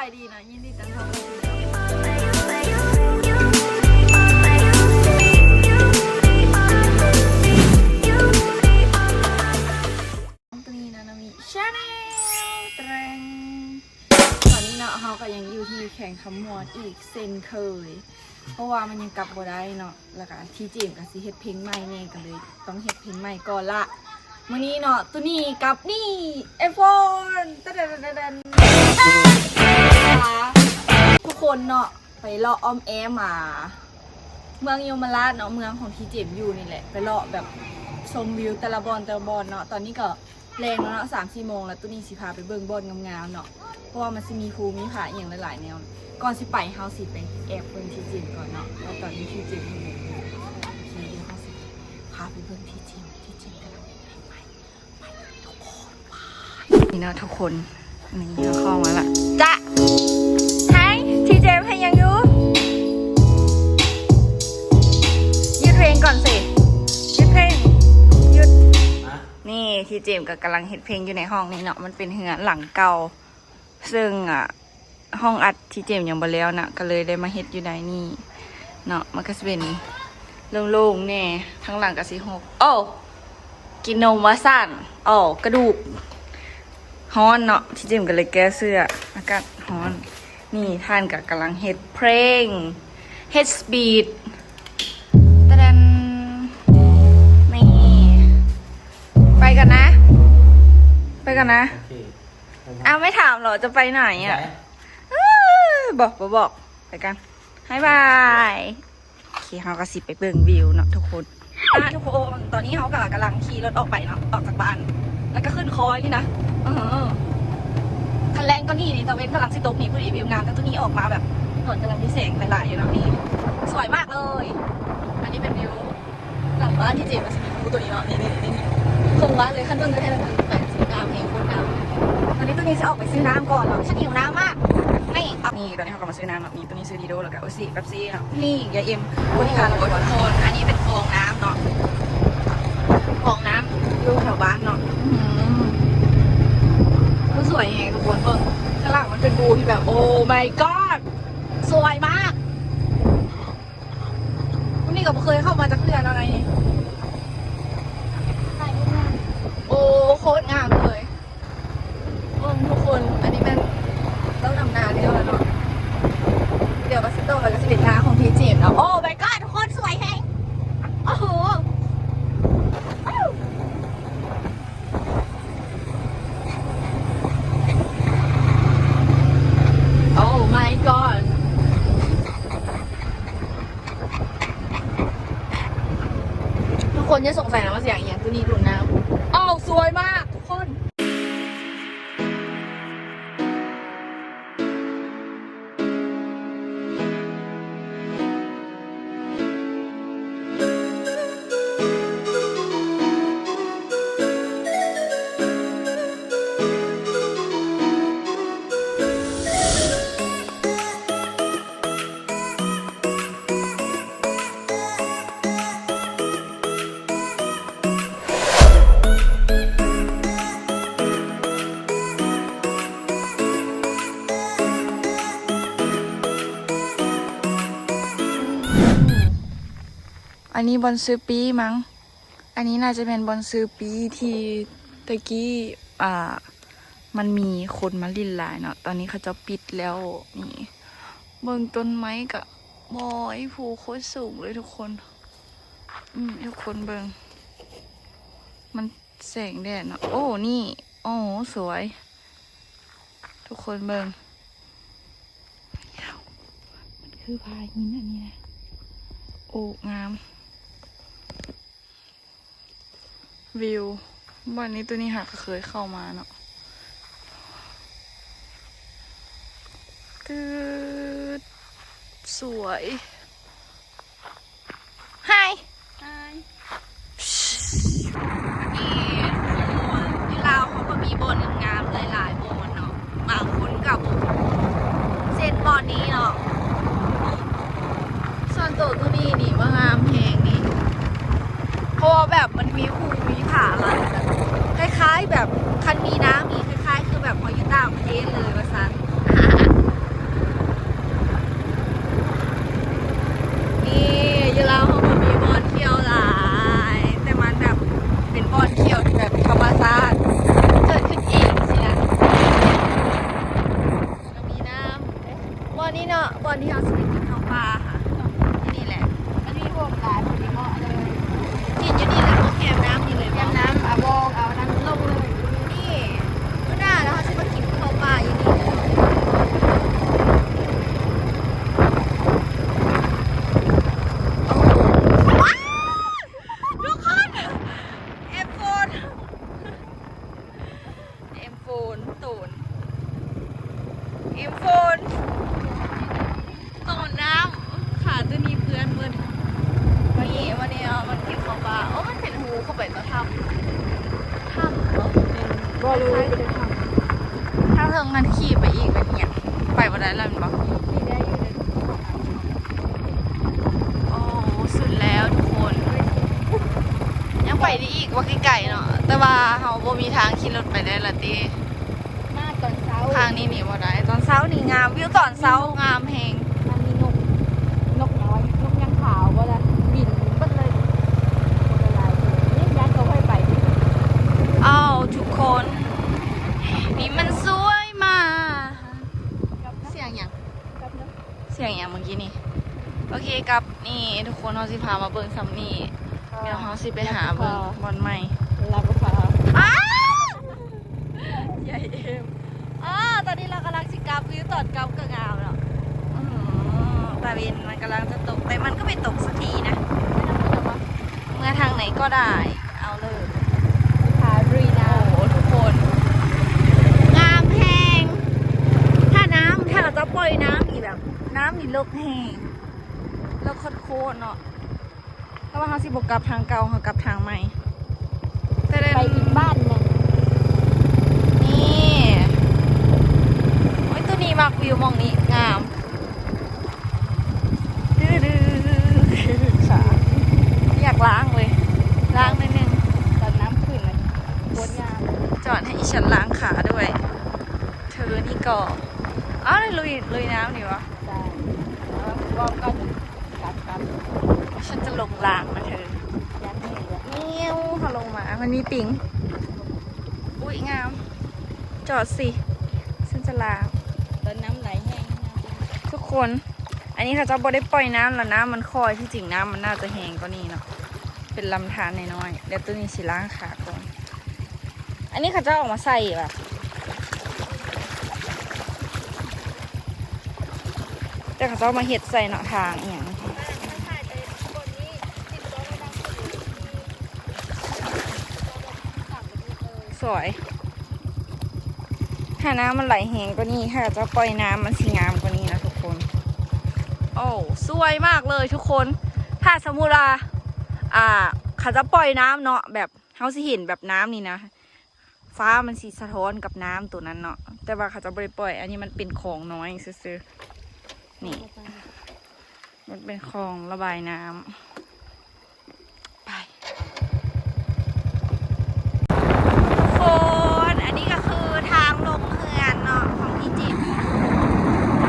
ายดีนะยินดีต้อนรับเข้าสู่ช่องตรีนานามิชาแนลแตรงตอนนี้เนาะเขาก็ยังอยู่ที่แข่งคำมวดอีกเซนเคย เพราะว่ามันยังกลับบ่ได้เนาะแล้วก็ที่จีมกับสิเฮ็ดเพลงใหม่เนี่ยกันเลยต้องเฮ็ดเพลงใหม่ก่อนละมื้อนี้เนาะตัวนี้กับนี่ไอโฟนตะเดนตะเดน ทุกคนเนาะไปเลาะอ้อมแอมา เมืองยมราชเนาะเมืองของทีเจ็บอยู่นี่แหละ ไปเลาะแบบชมวิวต่ละบอนต่ละบอนเนาะตอนนี้ก็แรงแล้วเนาะสามสี่โมงแล้วตัวนี้สิพาไปเบิ่งบอนงามๆเนาะเพราะว่ามันสิมีภูมิผาอย่างหลายๆแนวก่อนสิไปเฮาสิไปแอบเบิ่งที่จิมก่อนเนาะว่าตอนนี้ที่จิมอยู่ไหนโอเดียวเฮาสิพาไปเบิ่งที่จิมที่จิมกำลังเป็นเพลงใหม่ไปทุกคนไปนี่เนาะทุกคนนี่เข้ามาละจ้ะ นี่ที่เจมส์ก็กำลังเฮ็ดเพลงอยู่ในห้องนี่เนาะมันเป็นเหือนหลังเก่า ซึ่งอะห้องอัดที่เจมส์ยังบ่แล้วนะก็เลยได้มาเฮ็ดอยู่ในนี่เนาะมันก็จะเป็นโล่งๆแน่ทั้งหลังก็สิหกโอ้กินนมวาสั่นโอ้กระดูกฮ้อนเนาะที่เจมส์ก็เลยแก้เสื้ออากาศฮ้อน นี่ท่านก็กำลังเฮ็ดเพลงเฮ็ดสปีด ไปกันนะ โอเคอ้าวไม่ถามเหรอจะไปไหนอะอื้อบอกบอกบอกไปกันบายบายโอเคเขาก็สิไปเบิ่งวิวเนาะทุกคนอะทุกคนตอนนี้เขากำลังขี่รถออกไปเนาะออกจากบ้าน แล้วก็ขึ้นคอยนี่นะเออคันแรงก็นี่นี่ตะเวนกำลังสิตกนี่พอดีวิวงามแต่ตัวนี้ออกมาแบบถนนกำลังมีแสงหลายๆอยู่นะนี่สวยมากเลย อันนี้เป็นวิวหลังบ้านที่เจมันจะมีภูตัวนี้เนาะนี่นี่นี่คงว่าเลยขั้นต้นก็แค่นั้นแต่ ซื้อน้ำเองคนน้ำตอนนี้ตัวนี้จะออกไปซื้อน้ำก่อนเนาะฉันหิวน้ำมากนี่อะนี่ตอนนี้เขากำลังซื้อน้ำเนาะนี่ตัวนี้ซื้อดีโดแล้วก็โอซีแป๊บซี่เนาะนี่ยาเอ็มบริการเราทุกคนอันนี้เป็นคลองน้ำเนาะคลองน้ำอยู่แถวบ้านเนาะอื้อหือก็สวยแฮงทุกคนเพิ่งข้างหลังมันเป็นบูที่แบบโอ้ my god สวยมากวันนี้ก็บ่เคยเข้ามาจากเพื่อนอะไรนี่โอ้โคตรงามเลยโอ้ทุกคน อันนี้เป็นต้องดำนาเดียวแล้วเนาะ เดี๋ยวบัสโตแล้วก็จะเป็นนาของพีเจมส์เนาะ โอ้ my god ทุกคนสวยแฮงโอ้โหอ้าวโอ้ my god ทุก คนจะสงสัย อันนี้บอลซื้อปีมั้ง อันนี้น่าจะเป็นบอลซื้อปีที่ตะกี้อ่ามันมีคนมาลินลายเนาะ ตอนนี้เขาจะปิดแล้วนี่เบิ่งต้นไม้กับบอยภูโคตรสูงเลยทุกคน อืมทุกคนเบิ่งมันแสงแดดเนาะ โอ้นี่โอ้สวย ทุกคนเบิ่งมันคือพายหินอันนี้นะ โอ้งาม วิววันนี้ตัวนี้หากเคยเข้ามาเนาะตืดสวยไฮใช่นี่ที่ลาวเขาก็มีโบนงามๆหลายๆโบนเนาะบางคนกับเส้นบอนนี้เนาะส่วนตัวตัวนี้นี่ว่างามแพงนี่เพราะว่าแบบมันมีภูมีผาอะไรแบบคล้ายๆ แบบคันมีน้ำมีบบพออยู่ต่างประเทศเลยว่าซัน อนนี้เนาะบอนที่เราสไปกินข้าวปลาค่ะที่นี่แหละ มันมีพวกหลายพวกนี้เหมาะเลย กินอยู่นี่แหละพวกแกมน้ำนี่เลย เตรียมน้ำเอาบองเอาน้ำลงเลย นี่ก็ได้แล้วเขาจะมากินข้าวปลาอยู่นี่ว้าวทุกคนเอ็มโฟนเอ็มโฟ นตูนเอ็มโฟนตูนน้ำขาตัวนี้เพื่อนเพื่อนวันนี้วันนี้มันกินข้าวปลาโอ้มันเป็นหูเข้าไปมาทำทำเหรอบอรู้ถ้าเทิงนั้นขี่ไปอีกแบบเนี้ยไปบ่ได้แล้วมันบอกโอ้สุดแล้วทุกคน ยังไปได้อีกว่าไกลๆเนาะแต่ว่าเขาบ่มีทางขี่รถไปได้ละติ ทางนี้หนีบ่ได้ตอนเช้านี่งามวิวตอนเช้างามแฮงมันมีนกนกน้อยนกยังขาวบ่ล่ะบินเบิดเลยคนละลายนี่ยันเขาค่อยไปดิอ้าวทุกคน นี่มันสวยมากกับนะเสียงหยังกับนะเสียงหยังเมื่อกี้นี่โอเคกับนี่ทุกคนเราสิพามาเบิ่งซัมนี่เดี๋ยวเราสิไปหาเบิ่งบอลใหม่เราก็พาอ้าวใหญ่เอ็ม อ่าตอนนี้เรากำลังสิกลับวิวตอนกลับก็งามแล้วอื้อหือตาเวนมันกำลังจะตก แต่มันก็ไม่ตกสักทีนะ เมื่อทางไหนก็ได้ เอาเลยพาบรีนาโอ้โหทุกคน งามแหงถ้าน้ำถ้าเราจะปล่อยน้ำอีกแบบ น้ำนี่ลกแหงแล้วโคตรๆเนาะเพราะว่าเขาสิบกลับทางเก่าเขากลับทางใหม่แต่เดินไปอีกบ้านหนึงนี่โอ้ยตัวนี้ มากวิวมองนี้งามดื้อๆขาอยากล้างเลยล้างนิดนึงตอนน้ำขึ้นเลยโคตรงามจอดให้อีฉันล้างขาด้วย เธอนี่ก็อ้าวเลยลุยลุยน้ำนี่วะได้แล้วก็ก็กัดกัดฉันจะลงล้างนะเธอยันนี่เลยเงี้ยวพอลงมามันมีปิงอุ้ยงาม จอดสิ ฉันจะล้าง ตอนน้ำไหลแห้งนะ ทุก คน อันนี้เขาจะบอได้ปล่อยน้ำแล้วน้ำมันคอยที่จริงน้ำมันน่าจะแห้งกว่านี้เนาะ เป็นลำธารน้อยๆเดี๋ยวตัวนี้สิล้างขาก่อน อันนี้เขาจะออกมาใส่ป่ะแต่เขาจะเอามาเห็ดใส่เนาะทางอย่างสวย ถ้าน้ำมันไหลแหงกว่านี้ถ้าจะปล่อยน้ำมันสีงามกว่านี้นะทุกคนโอ้สวยมากเลยทุกคน ถ้าสมมุติว่าอ่าเขาจะปล่อยน้ำเนาะแบบเขาสิเห็นแบบน้ำนี่นะ ฟ้ามันสีสะท้อนกับน้ำตัวนั้นเนาะแต่ว่าเขาจะบริปล่อย อันนี้มันเป็นของน้อยซื้อๆนี่ มันเป็นคลองระบายน้ำ ไปโคนอันนี้ก็คือทางลงเฮือนเนาะของพี่จิตร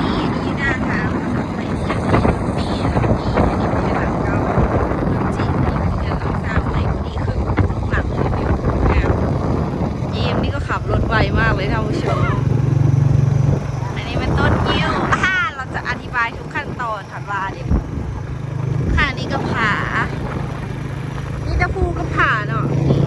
นี่อันนี้หน้าทางไปเสียนี่นี่อันนี้เป็นหลังเก่าจิตรนี่เป็นหลังสร้างใหม่นี่คือหลังเลยวิวงามเยมนี่ก็ขับรถไวมากเลยท่านผู้ชม อันนี้เป็นต้นยิ้วอ่าเราจะอธิบายทุกขั้นตอนค่ะว่าเดี๋ยวค่ะนี่ก็ผา นี่ตะพูก็ผาเนาะนี่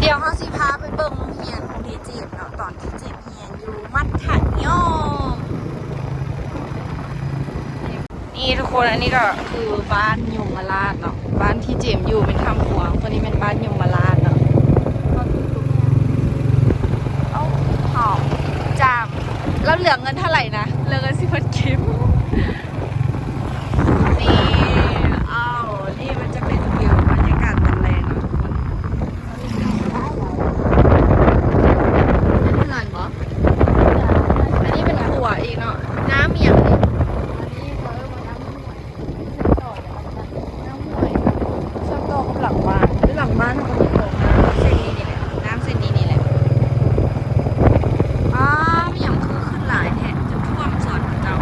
เดี๋ยวเขาสิพาไปเบิ่งโรงเรียนของทีจีบเนาะตอนที่จีบเรียนอยู่มัดขันยอม นี่ทุกคนอันนี้ก็คือบ้านยมราชเนาะบ้านที่เจมอยู่เป็นคำหวงคนนี้เป็นบ้านยมราชเนาะเอาหอมจามแล้วเหลือเงินเท่าไหร่นะเหลือเงินสิบพันกิมนี่อ้าวนี่มันจะเป็นวิวบรรยากาศตอนแรงเนาะทุกคนอันนี้อะไรเหรออันนี้เป็นขัวอีกเนาะน้ำเมียงนี่ น้ำห้วยชอบโตกับหลังบ้านหรือหลังบ้านเขาก็มีโอ่งน้ำเส้นนี้นี่แหละ น้ำเส้นนี้นี่แหละอ้าวไม่อย่างคือขึ้นหลายแท้จะท่วมสวนของเจ้า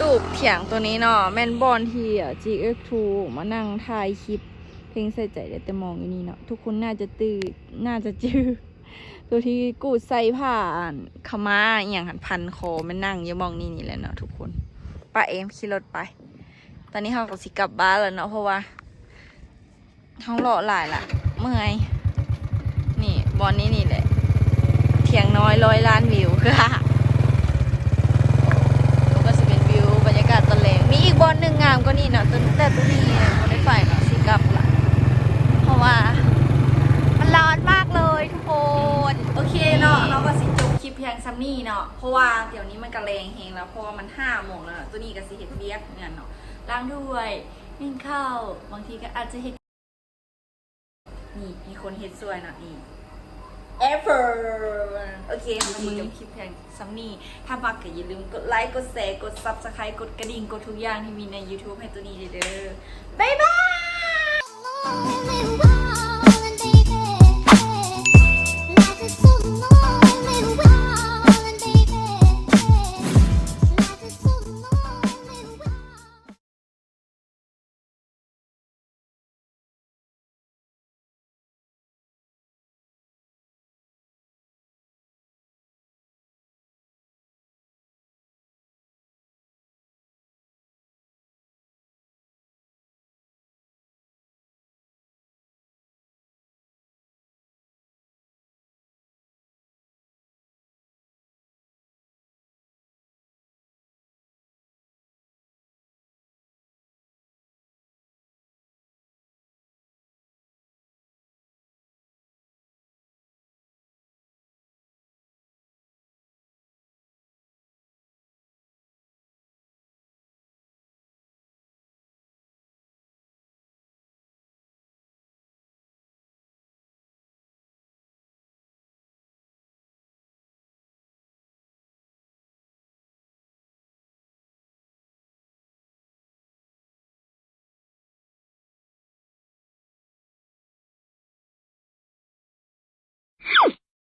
ตู้เถียงตัวนี้เนาะแมนบอลที่อะ GX2 มานั่งถ่ายคลิป เพลงใส่ใจได้แต่มองอยู่นี่เนาะทุกคนน่าจะตื่นน่าจะจื้อตัวที่กูดใส่ผ่านขาวมาอย่างหันพันคอมันนั่งอยู่มองนี่นี่แหละเนาะทุกคนป้าเอมขี่รถไป ตอนนี้เขาก็สิกลับบ้านแล้วเนาะเพราะว่าท้องหล่อหลายละเมื่อยนี่บอลนี้นี่แหละเถียงน้อยร้อยล้านวิวค่ะก็จะเป็นวิวบรรยากาศตอนแรกมีอีก บอลหนึ่งงามก็นี่เนาะตัวแต่ตัวนี้ไม่ได้ไปเนาะสิกลับละเพราะว่า มันร้อนมากเลยทุกคน โอเคเนาะเราก็สิจบคลิปเพียงซัมนี่เนาะเพราะว่าเดี๋ยวนี้มันกระแรงเฮงแล้วเพราะว่ามันห้าโมงแล้วตัวนี้ก็สิเห็ดเบียกเนี่ยเนาะล้างด้วยนึ่งข้าวบางทีก็อาจจะเห็ดนี่มีคนเห็ดสวยเนาะนี่ ever โอเคค่ะนี้จบคลิปแพีงซัมมี่ถ้าบักก็อย่าลืมกดไลค์ กดแชร์ กด subscribe กดกระดิ่ง กดทุกอย่างที่มีใน YouTube ให้ตัวนี้เด้อ บ๊ายบาย